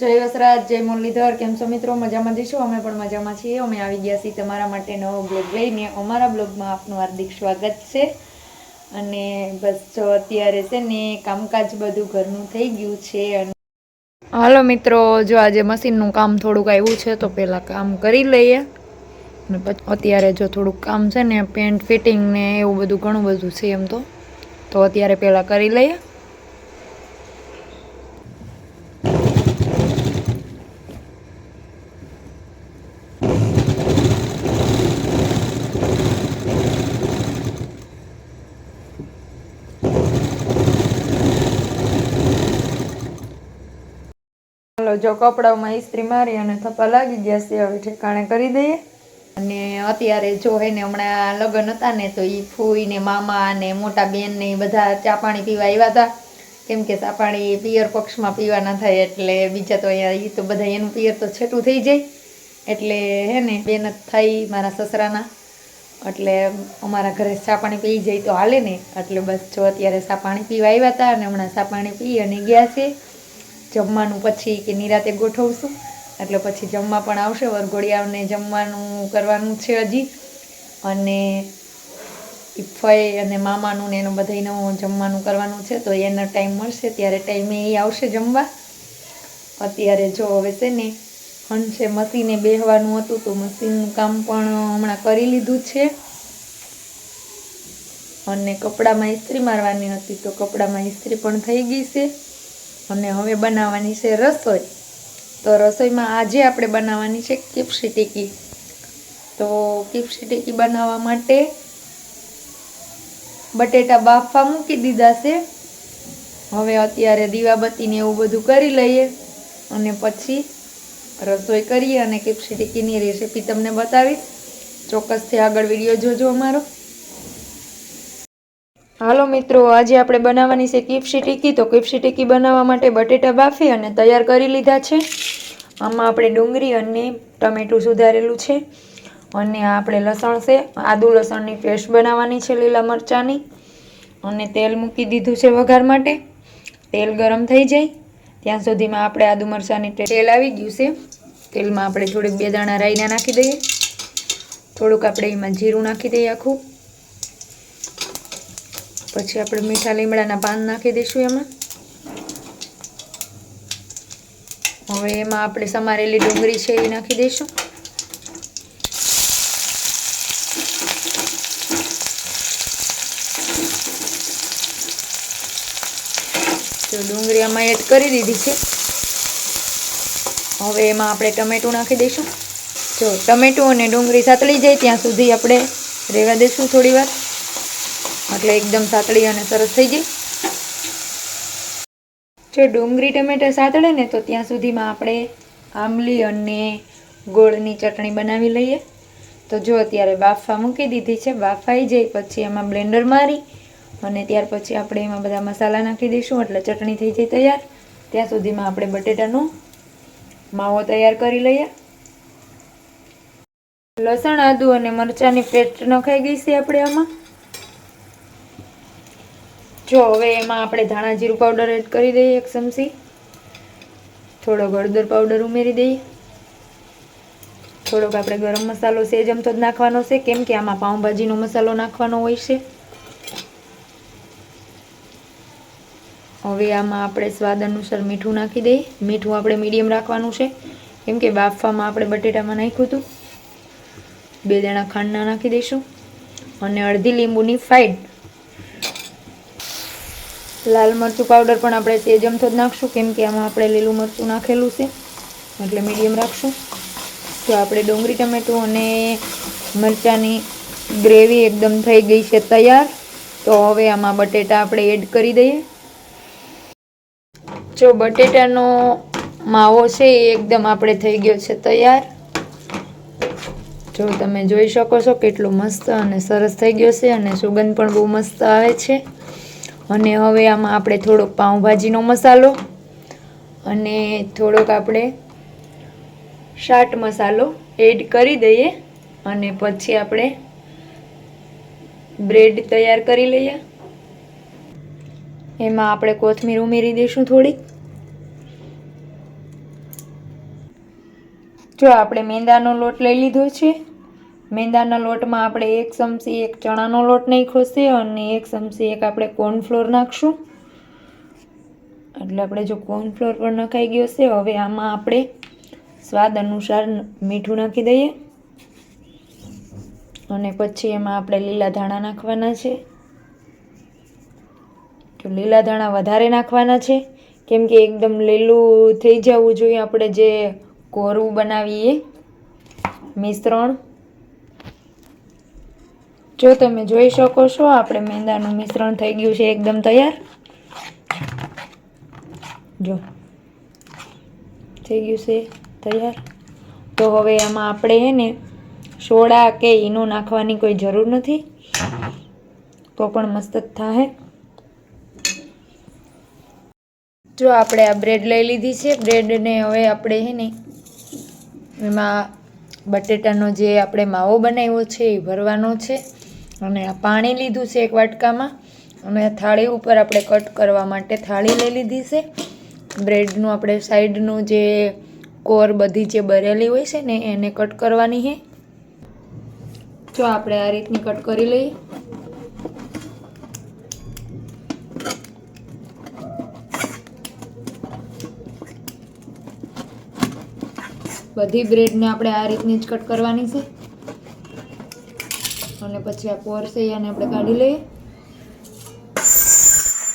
જય વસરાજ, જય મુરલીધર, કેમ છો મિત્રો? મજામાં જઈશું અમે પણ મજામાં છીએ. અમે આવી ગયા છીએ તમારા માટે નવો બ્લોગ લઈને. અમારા બ્લોગમાં આપનું હાર્દિક સ્વાગત છે. અને બસ જો અત્યારે છે ને કામકાજ બધું ઘરનું થઈ ગયું છે અને હાલો મિત્રો, જો આજે મશીનનું કામ થોડુંક આવ્યું છે તો પહેલાં કામ કરી લઈએ. અને અત્યારે જો થોડુંક કામ છે ને, પેન્ટ ફિટિંગ ને એવું બધું ઘણું બધું છે એમ તો. તો અત્યારે પહેલાં કરી લઈએ. ચાલો જો કપડામાં ઇસ્ત્રી મારી અને થપ્પા લાગી ગયા છે, હવે ઠેકાણે કરી દઈએ. અને અત્યારે જો હે ને હમણાં લગ્ન હતા ને, તો એ ફૂઈ ને મામા ને મોટા બેન ને બધા ચા પાણી પીવા આવ્યા હતા. કેમ કે ચા પાણી પિયર પક્ષમાં પીવા ના થાય, એટલે બીજા તો અહીંયા એ તો બધા એનું પિયર તો છેટું થઈ જાય. એટલે હે ને, બેન જ થાય મારા સસરાના. એટલે અમારા ઘરે ચા પાણી પી જાય તો હાલે ને. એટલે બસ જો અત્યારે ચા પાણી પીવા આવ્યા હતા અને હમણાં ચા પાણી પી અને ગયા છે. જમવાનું પછી કે નિરાતે ગોઠવશું. એટલે પછી જમવા પણ આવશે, વરઘોડિયાને જમવાનું કરવાનું છે હજી. અને ફઈ અને મામાનું ને એનું બધાયનું જમવાનું કરવાનું છે, તો એનો ટાઈમ મળશે. ત્યારે ટાઈમે એ આવશે જમવા. અત્યારે જો હવે છે ને હંસે મશીને બેહવાનું હતું, તો મશીનનું કામ પણ હમણાં કરી લીધું છે. અને કપડામાં ઇસ્ત્રી મારવાની હતી, તો કપડામાં ઇસ્ત્રી પણ થઈ ગઈ છે. અને હવે બનાવવાની છે રસોઈ. તો રસોઈમાં આજે આપણે બનાવવાની છે કીપસી ટીકી. તો કીપસી ટીકી બનાવવા માટે બટેટા બાફવા મૂકી દીધા છે. હવે અત્યારે દીવાબત્તીને એવું બધું કરી લઈએ અને પછી રસોઈ કરીએ અને કીપસી ટીકીની રેસીપી તમને બતાવીશ. ચોક્કસથી આગળ વીડિયો જોજો અમારો. હાલો મિત્રો, આજે આપણે બનાવવાની છે કીપસી ટીકી. તો કીપસી ટીકી બનાવવા માટે બટેટા બાફી અને તૈયાર કરી લીધા છે. આમાં આપણે ડુંગળી અને ટમેટું સુધારેલું છે. અને આપણે લસણ છે. આદુ લસણની પેસ્ટ બનાવવાની છે લીલા મરચાંની. અને તેલ મૂકી દીધું છે વઘાર માટે. તેલ ગરમ થઈ જાય. ત્યાં સુધીમાં આપણે આદુ મરચાંની તેલ આવી ગયું છે. તેલમાં આપણે થોડીક બે દાણા રાઈના નાખી દઈએ. થોડુંક આપણે એમાં જીરું નાખી દઈએ આખું. પછી આપણે મીઠા લીમડાના પાન નાખી દઈશું એમાં. હવે એમાં આપણે સમારેલી ડુંગળી છે એ નાખી દઈશું. તો ડુંગળી આમાં એડ કરી દીધી છે. હવે એમાં આપણે ટમેટું નાખી દઈશું. જો ટમેટું અને ડુંગળી સાતળી જાય ત્યાં સુધી આપણે રહેવા દઈશું થોડી વાર એટલે એકદમ સાતળી અને સરસ થઈ જાય જો ડુંગળી ટમેટા સાતળે ને તો ત્યાં સુધીમાં આપણે આંબલી અને ગોળની ચટણી બનાવી લઈએ. તો જો અત્યારે બાફા મૂકી દીધી છે, બાફાઈ જાય પછી એમાં બ્લેન્ડર મારી અને ત્યાર પછી આપણે એમાં બધા મસાલા નાખી દઈશું એટલે ચટણી થઈ જાય તૈયાર. ત્યાં સુધીમાં આપણે બટેટાનો માવો તૈયાર કરી લઈએ. લસણ, આદુ અને મરચાંની પેસ્ટ નખાઈ ગઈ છે આપણે આમાં. જો, હવે એમાં આપણે ધાણા જીરું પાવડર એડ કરી દઈએ એક ચમચી. થોડો હળદર પાવડર ઉમેરી દઈએ. થોડોક આપણે ગરમ મસાલો સેજ અમથો જ નાખવાનો છે. કેમ કે આમાં પાઉંભાજીનો મસાલો નાખવાનો હોય છે. હવે આમાં આપણે સ્વાદ અનુસાર મીઠું નાખી દઈએ. મીઠું આપણે મીડિયમ રાખવાનું છે. કેમ કે બાફવામાં આપણે બટેટામાં નાખ્યું હતું. બે દાણા ખાંડના નાખી દઈશું. અને અડધી લીંબુની ફાઈડ લાલ મરચું પાવડર પણ આપણે તેજ અમથો જ નાખશું, કેમ કે આમાં આપણે લીલું મરચું નાખેલું છે, એટલે મીડિયમ રાખશું. તો આપણે ડુંગળી, ટમેટું અને મરચાંની ગ્રેવી એકદમ થઈ ગઈ છે તૈયાર. તો હવે આમાં બટેટા આપણે એડ કરી દઈએ. જો બટેટાનો માવો છે એ એકદમ આપણે થઈ ગયો છે તૈયાર. જો તમે જોઈ શકો છો કેટલું મસ્ત અને સરસ થઈ ગયો છે અને સુગંધ પણ બહુ મસ્ત આવે છે. અને હવે આમાં આપણે થોડોક પાઉંભાજીનો મસાલો અને થોડોક આપણે શાટ મસાલો એડ કરી દઈએ અને પછી આપણે બ્રેડ તૈયાર કરી લઈએ. એમાં આપણે કોથમીર ઉમેરી દઈશું થોડીક. જો આપણે મેંદાનો લોટ લઈ લીધો છે. મેંદાના લોટમાં આપણે એક ચમચી એક ચણાનો લોટ નાખ્યો છે અને એક ચમચી એક આપણે કોર્નફ્લોર નાખશું. એટલે આપણે જો કોર્નફ્લોર પણ નખાઈ ગયો છે, હવે આમાં આપણે સ્વાદ અનુસાર મીઠું નાખી દઈએ. અને પછી એમાં આપણે લીલા ધાણા નાખવાના છે. તો લીલા ધાણા વધારે નાખવાના છે, કેમ કે એકદમ લીલું થઈ જવું જોઈએ આપણે જે કોરું બનાવીએ મિશ્રણ. જો તમે જોઈ શકો છો, આપણે મેંદાનું મિશ્રણ થઈ ગયું છે એકદમ તૈયાર. જો, થઈ ગયું છે તૈયાર. તો હવે આમાં આપણે હે ને સોડા કે ઈનો નાખવાની કોઈ જરૂર નથી. તો પણ મસ્ત જ થાય જો આપણે આ બ્રેડ લઈ લીધી છે. બ્રેડને હવે આપણે હે ને એમાં બટેટાનો જે આપણે માવો બનાવ્યો છે એ ભરવાનો છે. અને આ પાણી લીધું છે એક વાટકામાં. અને થાળી ઉપર આપણે કટ કરવા માટે થાળી લઈ લીધી છે. બ્રેડનું આપણે સાઈડનું જે કોર બધી જે બરેલી હોય છે ને એને કટ કરવાની છે. જો આપણે આ રીતની કટ કરી લઈએ. બધી બ્રેડને આપણે આ રીતની જ કટ કરવાની છે. અને પછી આ કોર છે એને આપણે કાઢી લઈએ.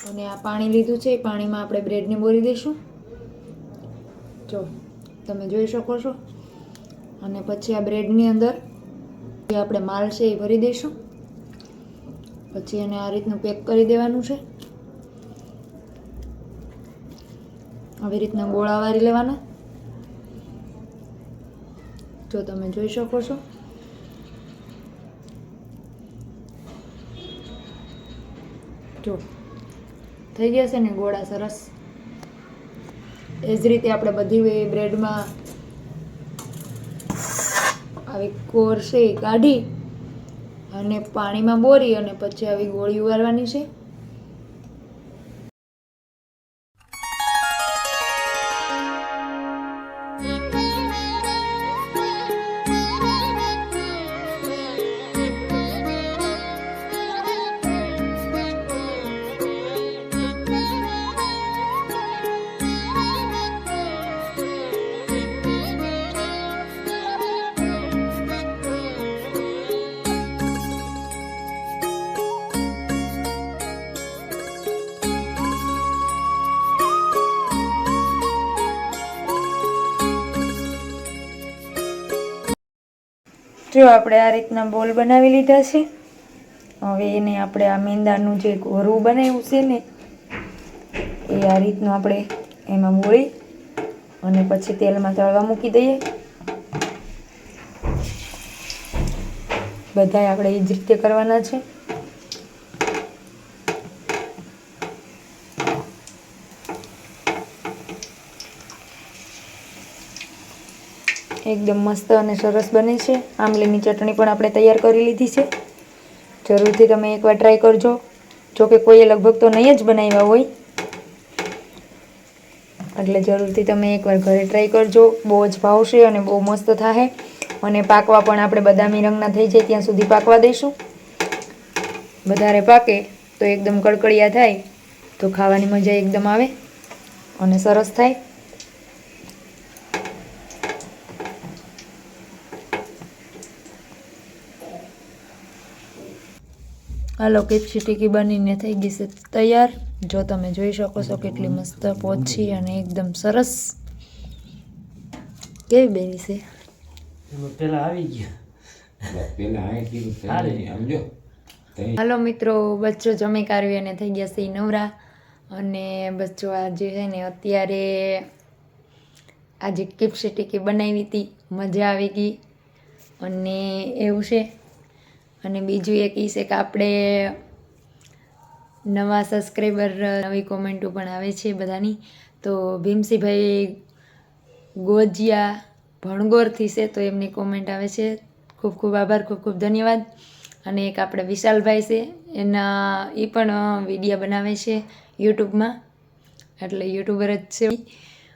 અને આ પાણી લીધું છે, એ પાણીમાં આપણે બ્રેડને બોરી દઈશું. જો, તમે જોઈ શકો છો. અને પછી આ બ્રેડની અંદર જે આપણે માલ છે એ ભરી દઈશું. પછી એને આ રીતનું પેક કરી દેવાનું છે. આવી રીતના ગોળા વારી લેવાના. જો, તમે જોઈ શકો છો. જો, થઈ ગયા છે ને ગોળા સરસ. એ જ રીતે આપણે બધી બ્રેડમાં આવી કોર કાઢી અને પાણીમાં બોરી અને પછી આવી ગોળી ઉગાડવાની છે. જો આપણે આ રીતના બોલ બનાવી લીધા છે, હવે એને આપણે આ મેંદાનું જે ઘોરું બનાવ્યું છે ને, એ આ રીતનું આપણે એમાં મોળી અને પછી તેલમાં તળવા મૂકી દઈએ. બધાય આપણે એ જ રીતે કરવાના છે. એકદમ મસ્ત અને સરસ બને છે. આમલીની ચટણી પણ આપણે તૈયાર કરી લીધી છે. જરૂરથી તમે એકવાર ટ્રાય કરજો. જો કે કોઈએ લગભગ તો નહીં જ બનાવ્યા હોય. એટલે જરૂરથી તમે એકવાર ઘરે ટ્રાય કરજો. બહુ જ ભાવશે અને બહુ મસ્ત થાય અને પાકવા પણ આપણે બદામી રંગના થઈ જાય ત્યાં સુધી પાકવા દઈશું વધારે પાકે તો એકદમ કડકડિયા થાય તો ખાવાની મજા એકદમ આવે અને સરસ થાય. હાલો કેપ્સી ટીકી બનીને થઈ ગઈ છે તૈયાર. જો તમે જોઈ શકો છો કેટલી મસ્ત પોચી અને એકદમ સરસ. કેવી બેની છે? પેલા આવી ગયા. હાલો. મિત્રો બચ્ચો જમી કાઢવી અને થઈ ગયા છે નવરા. અને બચ્ચો આજે છે ને અત્યારે આજે કેપ્સી ટીકી બનાવી હતી. મજા આવી ગઈ. અને એવું છે. અને બીજું એક એ છે કે આપણે નવા સબસ્ક્રાઈબર નવી કોમેન્ટો પણ આવે છે બધાની. તો ભીમસીભાઈ ગોજિયા ભણગોરથી છે તો એમની કોમેન્ટ આવે છે. ખૂબ ખૂબ આભાર, ખૂબ ખૂબ ધન્યવાદ. અને એક આપણે વિશાલભાઈ છે, એના એ પણ વિડીયા બનાવે છે યુટ્યુબમાં. એટલે યુટ્યુબર જ છે.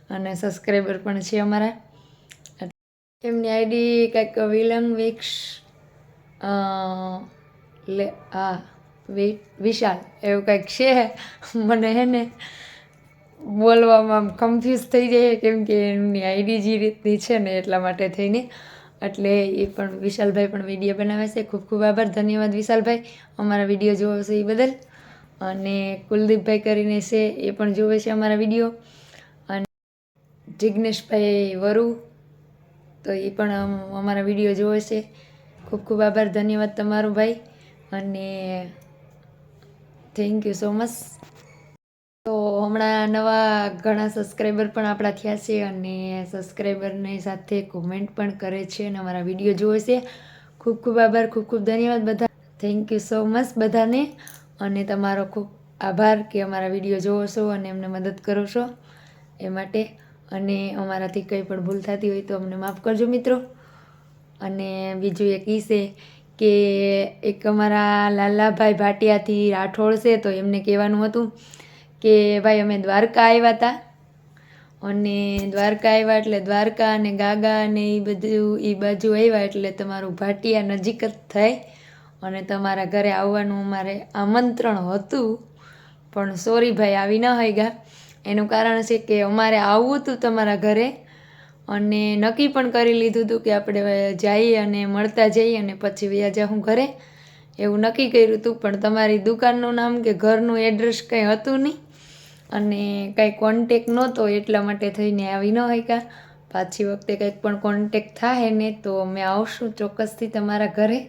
અને સબસ્ક્રાઈબર પણ છે અમારા. એમની આઈડી કંઈક વિલંગ વિક્સ લે વિ, વિશાલ, એવું કંઈક છે? મને હે ને બોલવામાં આમ કન્ફ્યુઝ થઈ જાય કેમ કે એમની આઈડી જે રીતની છે ને એટલા માટે થઈને. એટલે એ પણ વિશાલભાઈ પણ વીડિયો બનાવે છે. ખૂબ ખૂબ આભાર. ધન્યવાદ વિશાલભાઈ. અમારા વીડિયો જોવો છે એ બદલ. અને કુલદીપભાઈ કરીને છે એ પણ જોવે છે અમારા વીડિયો અને જિજ્ઞેશભાઈ વરુ, તો એ પણ અમારા વીડિયો જોવે છે. ખૂબ ખૂબ આભાર. ધન્યવાદ તમારો ભાઈ. અને થેન્ક યુ સો મચ તો હમણાં નવા ઘણા સબસ્ક્રાઈબર પણ આપણા થયા છે અને સબસ્ક્રાઈબરની સાથે કોમેન્ટ પણ કરે છે અને અમારા વીડિયો જોવે છે. ખૂબ ખૂબ આભાર, ખૂબ ખૂબ ધન્યવાદ બધા. થેન્ક યુ સો મચ બધાને. અને તમારો ખૂબ આભાર કે અમારા વીડિયો જોવો છો અને અમને મદદ કરો છો એ માટે. અને અમારાથી કંઈ પણ ભૂલ થતી હોય તો અમને માફ કરજો મિત્રો. અને બીજું એક ઈ છે કે એક અમારા લાલાભાઈ ભાટિયાથી રાઠોડ છે તો એમને કહેવાનું હતું કે, ભાઈ, અમે દ્વારકા આવ્યા હતા અને દ્વારકા આવ્યા એટલે દ્વારકા અને ગાગા અને એ બધું એ બાજુ આવ્યા એટલે તમારું ભાટિયા નજીક જ થાય અને તમારા ઘરે આવવાનું અમારે આમંત્રણ હતું. પણ સોરી ભાઈ, આવી ન ગયા એનું કારણ છે કે અમારે આવવું હતું તમારા ઘરે અને નક્કી પણ કરી લીધું હતું કે આપણે જઈએ અને મળતા જઈએ અને પછી વ્યા હું ઘરે. એવું નક્કી કર્યું હતું, પણ તમારી દુકાનનું નામ કે ઘરનું એડ્રેસ કંઈ હતું નહીં. અને કાંઈ કોન્ટેક નહોતો એટલા માટે થઈને આવી ન શક્યા. પાછી વખતે કંઈક પણ કોન્ટેક થાય ને તો અમે આવશું ચોક્કસથી તમારા ઘરે.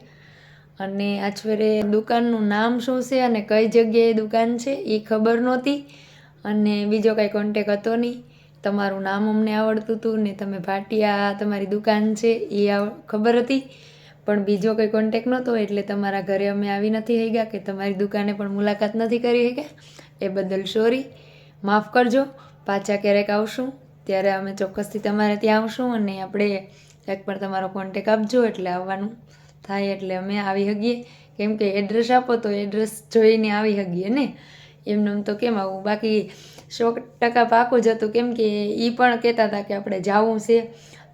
અને આછવરે દુકાનનું નામ શું છે અને કઈ જગ્યાએ દુકાન છે એ ખબર નહોતી. અને બીજો કાંઈ કોન્ટેક હતો નહીં. તમારું નામ અમને આવડતું હતું ને તમે ભાટિયા, તમારી દુકાન છે એ ખબર હતી. પણ બીજો કોઈ કોન્ટેક નહોતો એટલે તમારા ઘરે અમે આવી નથી શક્યા કે તમારી દુકાને પણ મુલાકાત નથી કરી શક્યા એ બદલ સોરી માફ કરજો. પાછા ક્યારેક આવશું. ત્યારે અમે ચોક્કસથી તમારે ત્યાં આવશું અને આપણે એક પણ તમારો કોન્ટેક આપજો એટલે આવવાનું થાય એટલે અમે આવી શકીએ કેમ કે એડ્રેસ આપો તો એડ્રેસ જોઈને આવી શકીએ ને? એમને એમ તો કેમ આવું? બાકી સો ટકા પાકું જ હતું. કેમ કે એ પણ કહેતા હતા કે આપણે જવું છે.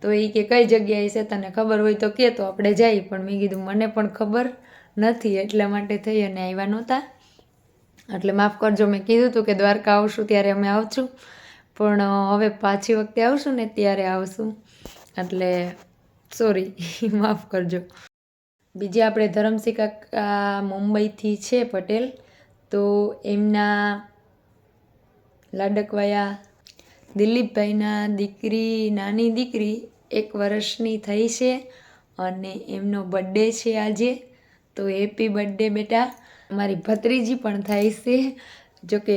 તો એ કે કઈ જગ્યાએ છે તને ખબર હોય તો કે તો આપણે જઈએ. પણ મેં કીધું, મને પણ ખબર નથી. એટલા માટે થઈ અને આવ્યા નહોતા. એટલે માફ કરજો, મેં કીધું હતું કે દ્વારકા આવશું ત્યારે અમે આવશું. પણ હવે પાછી વખતે આવશું ને ત્યારે આવશું. એટલે સોરી માફ કરજો. બીજી આપણે ધરમસિંહ મુંબઈથી છે પટેલ. તો એમના લાડકવાયા દિલીપભાઈના દીકરી, નાની દીકરી એક વર્ષની થઈ છે અને એમનો બર્થડે છે આજે. તો હેપી બર્થડે બેટા. મારી ભત્રીજી પણ થાય છે. જોકે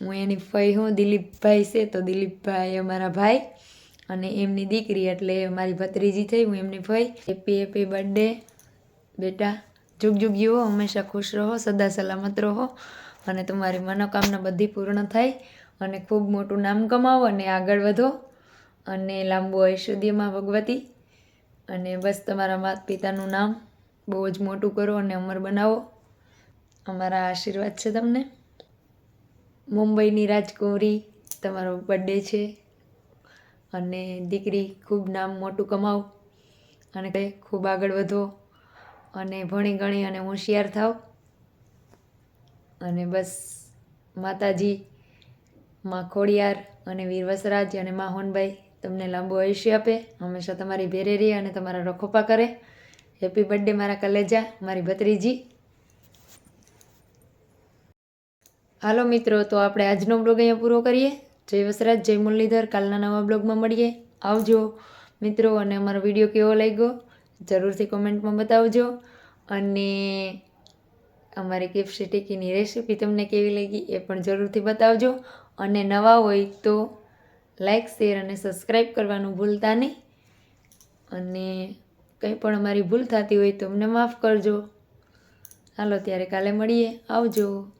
હું એની ફઈ હું, દિલીપભાઈ છે, તો દિલીપભાઈ અમારા ભાઈ અને એમની દીકરી એટલે મારી ભત્રીજી થઈ, હું એમની ફઈ. હેપી હેપી બર્થડે બેટા. જુગ જુગ યુવો હંમેશા ખુશ રહો સદા સલામત રહો અને તમારી મનોકામના બધી પૂર્ણ થાય અને ખૂબ મોટું નામ કમાવો અને આગળ વધો અને લાંબુ ઐશ્વર્યમાં ભગવતી. અને બસ તમારા માતા પિતાનું નામ બહુ જ મોટું કરો અને અમર બનાવો. અમારા આશીર્વાદ છે તમને. મુંબઈની રાજકુમારી તમારો બર્થડે છે અને દીકરી ખૂબ નામ મોટું કમાવો અને કંઈ ખૂબ આગળ વધો. અને ભણી ગણી અને હોશિયાર થાવ. અને બસ માતાજી, માં ખોડિયાર અને વીર વસરાજ અને મા હોનભાઈ તમને લાંબુ આયુષ્ય આપે. હંમેશા તમારી ભેરે રહે અને તમારા રખોપા કરે. હેપી બર્થડે મારા કલેજા, મારી ભત્રીજી. હાલો મિત્રો, તો આપણે આજનો બ્લોગ અહીંયા પૂરો કરીએ. જય વસરાજ, જય મુરલીધર. કાલના નવા બ્લોગમાં મળીએ. આવજો મિત્રો, અને અમારો વીડિયો કેવો લાગ્યો? જરૂરથી કોમેન્ટમાં બતાવજો. અને અમારી કેપ્સી ટીકીની રેસીપી તમને કેવી લાગી એ પણ જરૂરથી બતાવજો. અને નવા હોય તો લાઇક શેર અને સબસ્ક્રાઈબ કરવાનું ભૂલતા નહીં. અને કંઈ પણ અમારી ભૂલ થતી હોય તો અમને માફ કરજો. હાલો, ત્યારે કાલે મળીએ. આવજો.